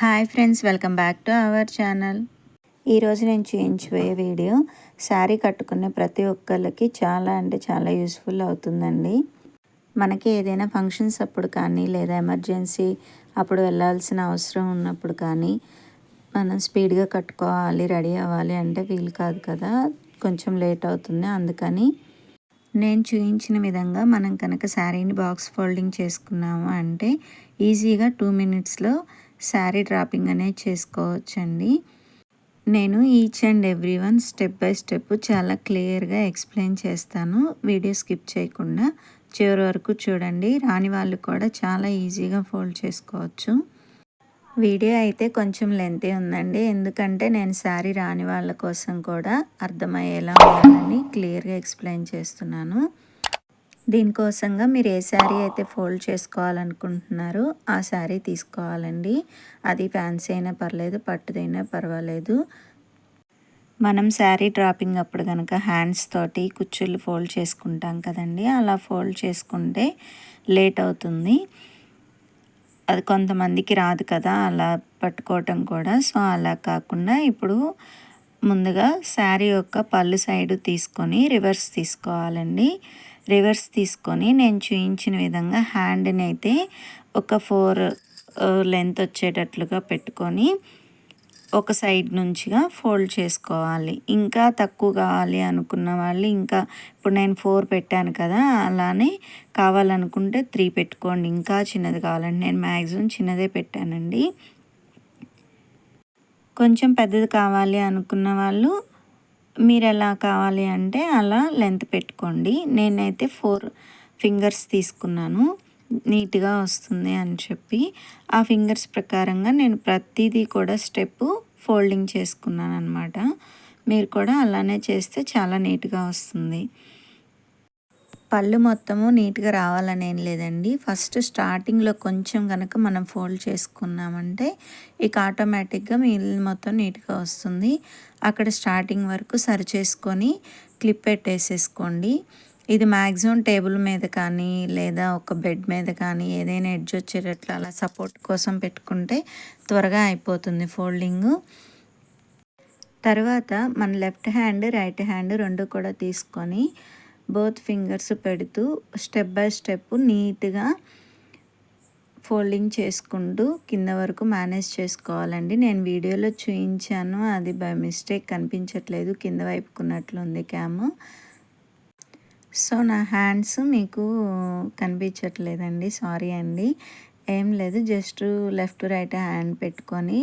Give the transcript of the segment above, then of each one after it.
Hi friends welcome back to our channel. ఈరోజు నేను చూపించబోయే వీడియో శారీ కట్టుకునే ప్రతి ఒక్కళ్ళకి చాలా అంటే చాలా యూస్ఫుల్ అవుతుందండి. మనకి ఏదైనా ఫంక్షన్స్ అప్పుడు కానీ లేదా ఎమర్జెన్సీ అప్పుడు వెళ్ళాల్సిన అవసరం ఉన్నప్పుడు కానీ మనం స్పీడ్గా కట్టుకోవాలి రెడీ అవ్వాలి అంటే వీలు కాదు కదా. కొంచెం లేట్ అవుతుంది. అందుకని నేను చూపించిన విధంగా మనం కనుక శారీని బాక్స్ ఫోల్డింగ్ చేసుకున్నాము అంటే ఈజీగా టూ మినిట్స్లో శారీ డ్రాపింగ్ అనేది చేసుకోవచ్చండి. నేను each and every one step by step చాలా క్లియర్గా ఎక్స్ప్లెయిన్ చేస్తాను. వీడియో స్కిప్ చేయకుండా చివరి వరకు చూడండి. రాని వాళ్ళు కూడా చాలా ఈజీగా ఫోల్డ్ చేసుకోవచ్చు. వీడియో అయితే కొంచెం లెంతీ ఉందండి. ఎందుకంటే నేను శారీ రాని వాళ్ళ కోసం కూడా అర్థమయ్యేలా ఉండాలని క్లియర్గా ఎక్స్ప్లెయిన్ చేస్తున్నాను. దీనికోసంగా మీరు ఏ శారీ అయితే ఫోల్డ్ చేసుకోవాలనుకుంటున్నారో ఆ శారీ తీసుకోవాలండి. అది ఫ్యాన్సీ అయినా పర్లేదు పట్టుదైనా పర్వాలేదు. మనం శారీ డ్రాపింగ్ అప్పుడు కనుక హ్యాండ్స్ తోటి కుచ్చుళ్ళు ఫోల్డ్ చేసుకుంటాం కదండి. అలా ఫోల్డ్ చేసుకుంటే లేట్ అవుతుంది. అది కొంతమందికి రాదు కదా అలా పట్టుకోవటం కూడా. సో అలా కాకుండా ఇప్పుడు ముందుగా శారీ యొక్క పళ్ళు సైడు తీసుకొని రివర్స్ తీసుకోవాలండి. రివర్స్ తీసుకొని నేను చూయించిన విధంగా హ్యాండ్ని అయితే ఒక ఫోర్ లెంత్ వచ్చేటట్లుగా పెట్టుకొని ఒక సైడ్ నుంచిగా ఫోల్డ్ చేసుకోవాలి. ఇంకా తక్కువ కావాలి అనుకున్న వాళ్ళు ఇంకా ఇప్పుడు నేను ఫోర్ పెట్టాను కదా అలానే కావాలనుకుంటే త్రీ పెట్టుకోండి. ఇంకా చిన్నది కావాలండి. నేను మ్యాక్సిమం చిన్నదే పెట్టానండి. కొంచెం పెద్దది కావాలి అనుకున్న వాళ్ళు మీరు ఎలా కావాలి అంటే అలా లెంత్ పెట్టుకోండి. నేనైతే ఫోర్ ఫింగర్స్ తీసుకున్నాను. నీట్గా వస్తుంది అని చెప్పి ఆ ఫింగర్స్ ప్రకారంగా నేను ప్రతిదీ కూడా స్టెప్ ఫోల్డింగ్ చేసుకున్నాను అనమాట మీరు కూడా అలానే చేస్తే చాలా నీట్గా వస్తుంది. పళ్ళు మొత్తము నీట్గా రావాలని ఏం లేదండి. ఫస్ట్ స్టార్టింగ్లో కొంచెం కనుక మనం ఫోల్డ్ చేసుకున్నామంటే ఇక ఆటోమేటిక్గా మిగిలిన మొత్తం నీట్గా వస్తుంది. అక్కడ స్టార్టింగ్ వరకు సరి చేసుకొని క్లిప్ పెట్టేసేసుకోండి. ఇది మ్యాక్సిమం టేబుల్ మీద కానీ లేదా ఒక బెడ్ మీద కానీ ఏదైనా ఎడ్జ్ వచ్చేటట్లు అలా సపోర్ట్ కోసం పెట్టుకుంటే త్వరగా అయిపోతుంది ఫోల్డింగ్. తర్వాత మన లెఫ్ట్ హ్యాండ్ రైట్ హ్యాండ్ రెండు కూడా తీసుకొని బోత్ ఫింగర్స్ పెడుతూ స్టెప్ బై స్టెప్ నీట్గా ఫోల్డింగ్ చేసుకుంటూ కింద వరకు మేనేజ్ చేసుకోవాలండి. నేను వీడియోలో చూయించాను. అది బై మిస్టేక్ కనిపించట్లేదు. కింద వైపుకున్నట్లు ఉంది క్యామ్. సో నా హ్యాండ్స్ మీకు కనిపించట్లేదండి. సారీ అండి. ఏం లేదు. జస్ట్ లెఫ్ట్ రైట్ హ్యాండ్ పెట్టుకొని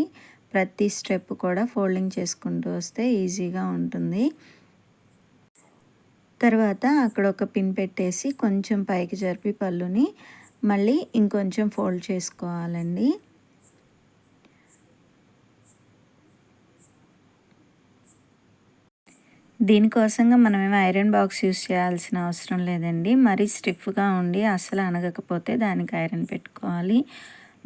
ప్రతి స్టెప్ కూడా ఫోల్డింగ్ చేసుకుంటూ వస్తే ఈజీగా ఉంటుంది. తర్వాత అక్కడ ఒక పిన్ పెట్టేసి కొంచెం పైకి జరిపి పళ్ళుని మళ్ళీ ఇంకొంచెం ఫోల్డ్ చేసుకోవాలండి. దీనికోసంగా మనమేమో ఐరన్ బాక్స్ యూస్ చేయాల్సిన అవసరం లేదండి. మరీ స్టిఫ్గా ఉండి అసలు అనగకపోతే దానికి ఐరన్ పెట్టుకోవాలి.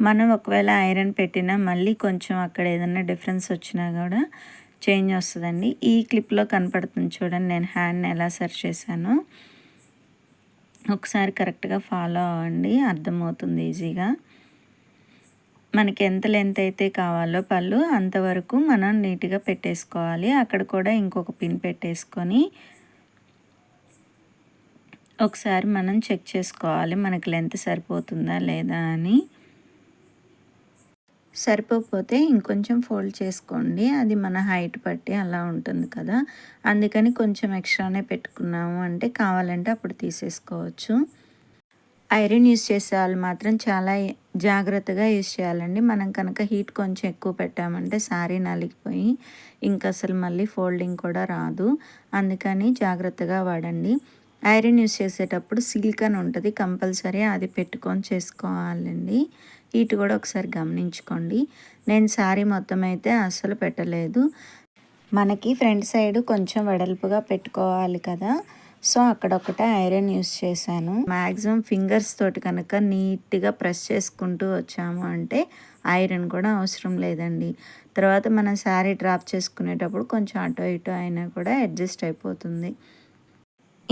మనం ఒకవేళ ఐరన్ పెట్టినా మళ్ళీ కొంచెం అక్కడ ఏదైనా డిఫరెన్స్ వచ్చినా కూడా చేంజ్ వస్తుందండి. ఈ క్లిప్లో కనపడుతుంది చూడండి నేను హ్యాండ్ని ఎలా సెర్చ్ చేశాను. ఒకసారి కరెక్ట్గా ఫాలో అవ్వండి అర్థమవుతుంది ఈజీగా. మనకి ఎంత లెంత్ అయితే కావాలో పళ్ళు అంతవరకు మనం నీట్గా పెట్టేసుకోవాలి. అక్కడ కూడా ఇంకొక పిన్ పెట్టేసుకొని ఒకసారి మనం చెక్ చేసుకోవాలి మనకి లెంత్ సరిపోతుందా లేదా అని. సరిపోకపోతే ఇంకొంచెం ఫోల్డ్ చేసుకోండి. అది మన హైట్ బట్టి అలా ఉంటుంది కదా. అందుకని కొంచెం ఎక్స్ట్రానే పెట్టుకున్నాము. అంటే కావాలంటే అప్పుడు తీసేసుకోవచ్చు. ఐరన్ యూస్ చేసే వాళ్ళు మాత్రం చాలా జాగ్రత్తగా యూస్ చేయాలండి. మనం కనుక హీట్ కొంచెం ఎక్కువ పెట్టామంటే శారీ నలిగిపోయి ఇంకా అసలు మళ్ళీ ఫోల్డింగ్ కూడా రాదు. అందుకని జాగ్రత్తగా వాడండి. ఐరన్ యూస్ చేసేటప్పుడు సిల్క్ అని ఉంటుంది కంపల్సరీ అది పెట్టుకొని చేసుకోవాలండి. ఇటు కూడా ఒకసారి గమనించుకోండి. నేను శారీ మొత్తం అయితే అస్సలు పెట్టలేదు. మనకి ఫ్రంట్ సైడ్ కొంచెం వెడల్పుగా పెట్టుకోవాలి కదా. సో అక్కడొకటే ఐరన్ యూస్ చేశాను. మ్యాక్సిమం ఫింగర్స్ తోటి కనుక నీట్గా ప్రెస్ చేసుకుంటూ వచ్చాము అంటే ఐరన్ కూడా అవసరం లేదండి. తర్వాత మనం శారీ డ్రాప్ చేసుకునేటప్పుడు కొంచెం అటో ఇటో అయినా కూడా అడ్జస్ట్ అయిపోతుంది.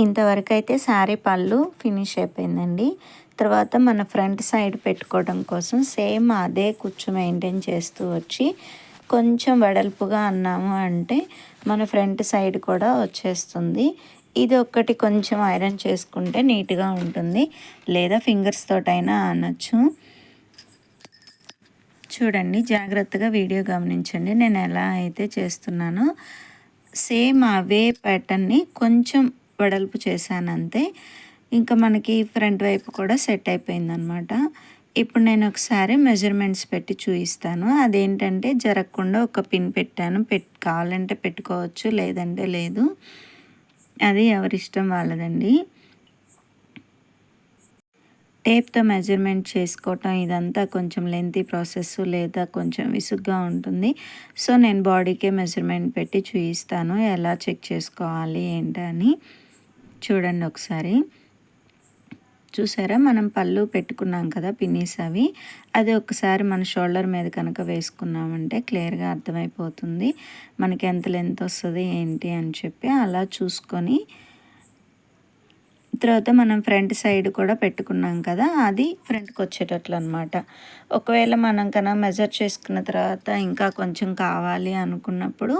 ఇంతవరకు అయితే శారీ పళ్ళు ఫినిష్ అయిపోయిందండి. తర్వాత మన ఫ్రంట్ సైడ్ పెట్టుకోవడం కోసం సేమ్ అదే కుచ్చు మెయింటైన్ చేస్తూ వచ్చి కొంచెం వెడల్పుగా అన్నాము అంటే మన ఫ్రంట్ సైడ్ కూడా వచ్చేస్తుంది. ఇది ఒక్కటి కొంచెం ఐరన్ చేసుకుంటే నీట్గా ఉంటుంది. లేదా ఫింగర్స్ తోటైనా అనొచ్చు. చూడండి జాగ్రత్తగా వీడియో గమనించండి. నేను ఎలా అయితే చేస్తున్నానో సేమ్ అవే ప్యాటర్న్ని కొంచెం వెడల్పు చేశాను అంతే ఇంకా మనకి ఫ్రంట్ వైపు కూడా సెట్ అయిపోయిందనమాట. ఇప్పుడు నేను ఒకసారి మెజర్మెంట్స్ పెట్టి చూపిస్తాను అదేంటంటే జరగకుండా ఒక పిన్ పెట్టాను. పెట్ కావాలంటే పెట్టుకోవచ్చు లేదంటే లేదు. అది ఎవరిష్టం వాళ్ళదండి. టేప్తో మెజర్మెంట్ చేసుకోవటం ఇదంతా కొంచెం లెంతీ ప్రాసెస్ లేదా కొంచెం విసుగ్గా ఉంటుంది. సో నేను బాడీకే మెజర్మెంట్ పెట్టి చూపిస్తాను ఎలా చెక్ చేసుకోవాలి ఏంటని. చూడండి ఒకసారి. చూసారా? మనం పళ్ళు పెట్టుకున్నాం కదా పిన్నీస్ అవి. అది ఒకసారి మన షోల్డర్ మీద కనుక వేసుకున్నామంటే క్లియర్గా అర్థమైపోతుంది. మనకి ఎంత లెంత్ వస్తుంది ఏంటి అని చెప్పి అలా చూసుకొని తర్వాత మనం ఫ్రంట్ సైడ్ కూడా పెట్టుకున్నాం కదా అది ఫ్రంట్కి వచ్చేటట్లు అనమాట ఒకవేళ మనం కన్నా మెజర్ చేసుకున్న తర్వాత ఇంకా కొంచెం కావాలి అనుకున్నప్పుడు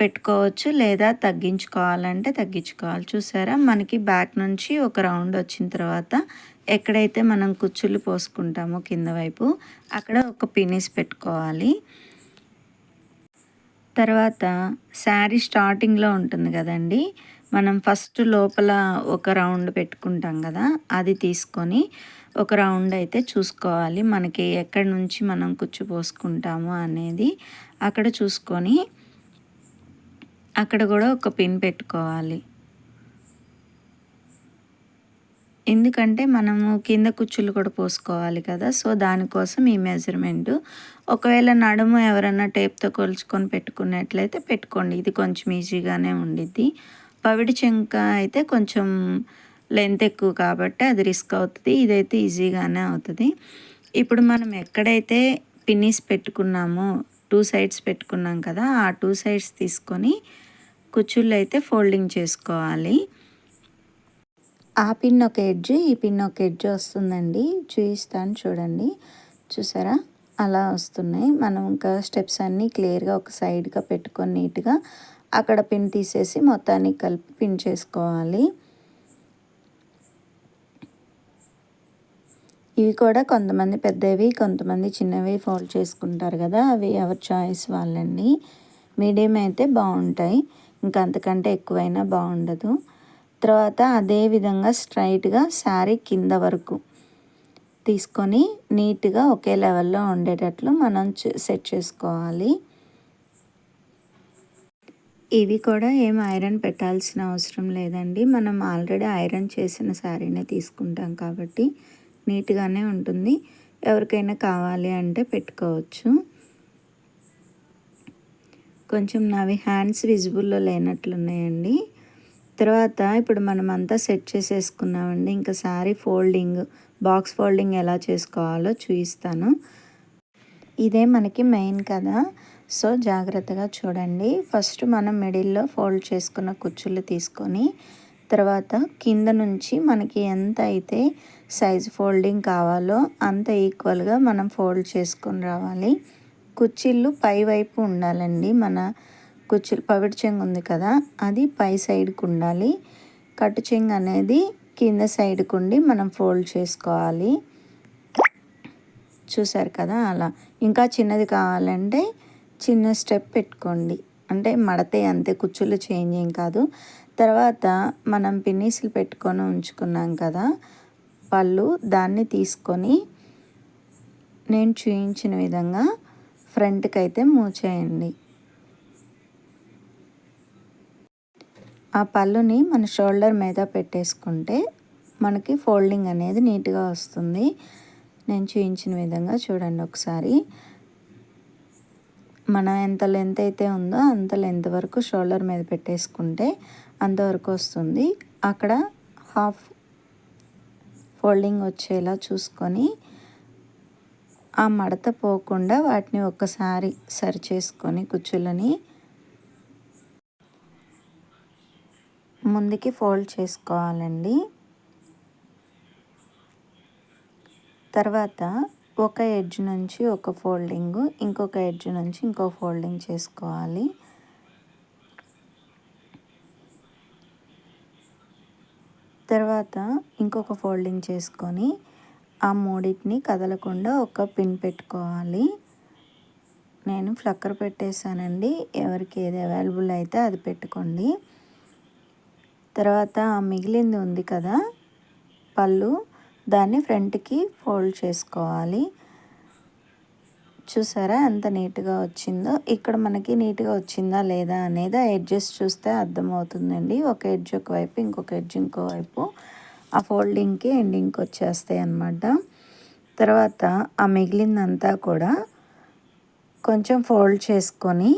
పెట్టుకోవచ్చు లేదా తగ్గించుకోవాలంటే తగ్గించుకోవాలి. చూసారా? మనకి బ్యాక్ నుంచి ఒక రౌండ్ వచ్చిన తర్వాత ఎక్కడైతే మనం కుచ్చులు పోసుకుంటామో కింద వైపు అక్కడ ఒక పినిస్ పెట్టుకోవాలి. తర్వాత శారీ స్టార్టింగ్లో ఉంటుంది కదండి? మనం ఫస్ట్ లోపల ఒక రౌండ్ పెట్టుకుంటాం కదా? అది తీసుకొని ఒక రౌండ్ అయితే చూసుకోవాలి. మనకి ఎక్కడి నుంచి మనం కుచ్చు పోసుకుంటాము అనేది అక్కడ చూసుకొని అక్కడ కూడా ఒక పిన్ పెట్టుకోవాలి. ఎందుకంటే మనము కింద కుచ్చులు కూడా పోసుకోవాలి కదా సో దానికోసం ఈ మెజర్మెంట్. ఒకవేళ నడుము ఎవరన్నా టేప్తో కొలుచుకొని పెట్టుకున్నట్లయితే పెట్టుకోండి. ఇది కొంచెం ఈజీగానే ఉండిద్ది. పవిడి చెంక అయితే కొంచెం లెంత్ ఎక్కువ కాబట్టి అది రిస్క్ అవుతుంది. ఇదైతే ఈజీగానే అవుతుంది. ఇప్పుడు మనం ఎక్కడైతే పిన్నీస్ పెట్టుకున్నామో టూ సైడ్స్ పెట్టుకున్నాం కదా ఆ టూ సైడ్స్ తీసుకొని కుచ్చుళ్ళు అయితే ఫోల్డింగ్ చేసుకోవాలి. ఆ పిన్ ఒక ఎడ్జ్ ఈ పిన్ ఒక ఎడ్జ్ వస్తుందండి. చూపిస్తాను చూడండి. చూసారా? అలా వస్తున్నాయి. మనం ఇంకా స్టెప్స్ అన్నీ క్లియర్గా ఒక సైడ్గా పెట్టుకొని నీట్గా అక్కడ పిన్ తీసేసి మొత్తాన్ని కలిపి పిన్ చేసుకోవాలి. ఇవి కూడా కొంతమంది పెద్దవి కొంతమంది చిన్నవి ఫోల్డ్ చేసుకుంటారు కదా అవి ఎవరి చాయిస్ వాళ్ళండి. మీడియం అయితే బాగుంటాయి. ఇంకా అంతకంటే ఎక్కువైనా బాగుండదు. తర్వాత అదే విధంగా స్ట్రైట్గా శారీ కింద వరకు తీసుకొని నీట్గా ఒకే లెవెల్లో ఉండేటట్లు మనం సెట్ చేసుకోవాలి. ఇవి కూడా ఏం ఐరన్ పెట్టాల్సిన అవసరం లేదండి. మనం ఆల్రెడీ ఐరన్ చేసిన శారీనే తీసుకుంటాం కాబట్టి నీట్గానే ఉంటుంది. ఎవరికైనా కావాలి అంటే పెట్టుకోవచ్చు. కొంచెం నావి హ్యాండ్స్ విజిబుల్లో లేనట్లున్నాయండి. తర్వాత ఇప్పుడు మనం అంతా సెట్ చేసేసుకున్నామండి. ఇంకా శారీ ఫోల్డింగ్ బాక్స్ ఫోల్డింగ్ ఎలా చేసుకోవాలో చూపిస్తాను ఇదే మనకి మెయిన్ కదా. సో జాగ్రత్తగా చూడండి. ఫస్ట్ మనం మిడిల్లో ఫోల్డ్ చేసుకున్న కుచ్చులు తీసుకొని తర్వాత కింద నుంచి మనకి ఎంత అయితే సైజ్ ఫోల్డింగ్ కావాలో అంత ఈక్వల్గా మనం ఫోల్డ్ చేసుకొని రావాలి. కుచ్చిళ్ళు పై వైపు ఉండాలండి. మన కుచ్చిళ్ళు పవిడి చెంగు ఉంది కదా అది పై సైడ్కి ఉండాలి. కట్టు చెంగు అనేది కింద సైడ్కి ఉండి మనం ఫోల్డ్ చేసుకోవాలి. చూసారు కదా అలా. ఇంకా చిన్నది కావాలంటే చిన్న స్టెప్ పెట్టుకోండి. అంటే మడతే అంతే కుచ్చులు చేంజ్ ఏం కాదు. తర్వాత మనం పిన్నీసులు పెట్టుకొని ఉంచుకున్నాం కదా పళ్ళు దాన్ని తీసుకొని నేను చూయించిన విధంగా ఫ్రంట్కి అయితే మూవ్ చేయండి ఆ పళ్ళుని మన షోల్డర్ మీద పెట్టేసుకుంటే మనకి ఫోల్డింగ్ అనేది నీట్గా వస్తుంది. నేను చూయించిన విధంగా చూడండి ఒకసారి. మనం ఎంత లెంత్ అయితే ఉందో అంత లెంత్ వరకు షోల్డర్ మీద పెట్టేసుకుంటే అంతవరకు వస్తుంది. అక్కడ హాఫ్ ఫోల్డింగ్ వచ్చేలా చూసుకొని ఆ మడత పోకుండా వాటిని ఒక్కసారి సరి చేసుకొని కుచ్చులని ముందుకి ఫోల్డ్ చేసుకోవాలండి. తర్వాత ఒక ఎడ్జ్ నుంచి ఒక ఫోల్డింగ్ ఇంకొక ఎడ్జ్ నుంచి ఇంకో ఫోల్డింగ్ చేసుకోవాలి. తర్వాత ఇంకొక ఫోల్డింగ్ చేసుకొని ఆ మూడింటిని కదలకుండా ఒక పిన్ పెట్టుకోవాలి. నేను ఫ్లక్కర్ పెట్టేశానండి. ఎవరికి ఏది అవైలబుల్ అయితే అది పెట్టుకోండి. తర్వాత మిగిలింది ఉంది కదా పళ్ళు దాన్ని ఫ్రంట్కి ఫోల్డ్ చేసుకోవాలి. చూసారా ఎంత నీట్గా వచ్చిందో? ఇక్కడ మనకి నీట్గా వచ్చిందా లేదా అనేది ఆ ఎడ్జెస్ చూస్తే అర్థమవుతుందండి. ఒక ఎడ్జ్ ఒకవైపు ఇంకొక ఎడ్జ్ ఇంకోవైపు ఆ ఫోల్డింగ్కి ఎండింగ్కి వచ్చేస్తాయి అన్నమాట. తర్వాత ఆ మిగిలిందంతా కూడా కొంచెం ఫోల్డ్ చేసుకొని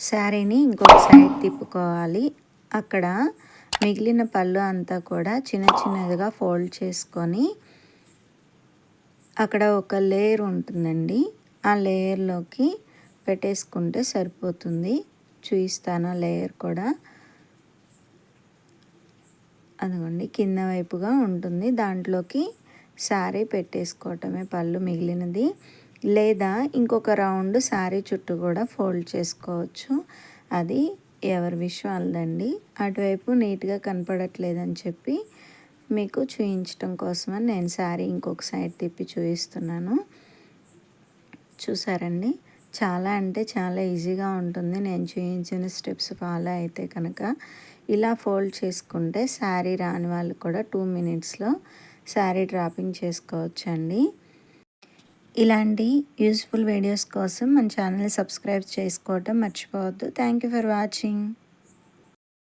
శారీని ఇంకొక సైడ్ తిప్పుకోవాలి. అక్కడ మిగిలిన పళ్ళు అంతా కూడా చిన్న చిన్నదిగా ఫోల్డ్ చేసుకొని అక్కడ ఒక లేయర్ ఉంటుందండి. ఆ లేయర్లోకి పెట్టేసుకుంటే సరిపోతుంది. చూపిస్తాను లేయర్ కూడా. అదిగోండి కింద వైపుగా ఉంటుంది. దాంట్లోకి శారీ పెట్టేసుకోవటమే పళ్ళు మిగిలినది. లేదా ఇంకొక రౌండ్ శారీ చుట్టూ కూడా ఫోల్డ్ చేసుకోవచ్చు. అది ఎవరి విషయం వాళ్ళదండి అటువైపు నీట్గా కనపడట్లేదని చెప్పి మీకు చూయించడం కోసమని నేను శారీ ఇంకొక సైడ్ తిప్పి చూపిస్తున్నాను చూసారండి? చాలా అంటే చాలా ఈజీగా ఉంటుంది. నేను చూపించిన స్టెప్స్ ఫాలో అయితే కనుక ఇలా ఫోల్డ్ చేసుకుంటే శారీ రాని వాళ్ళు కూడా టూ మినిట్స్లో శారీ డ్రాపింగ్ చేసుకోవచ్చండి. ఇలాంటి యూస్ఫుల్ వీడియోస్ కోసం మన ఛానల్ సబ్స్క్రైబ్ చేసుకోవటం మర్చిపోవద్దు. Thank you for watching.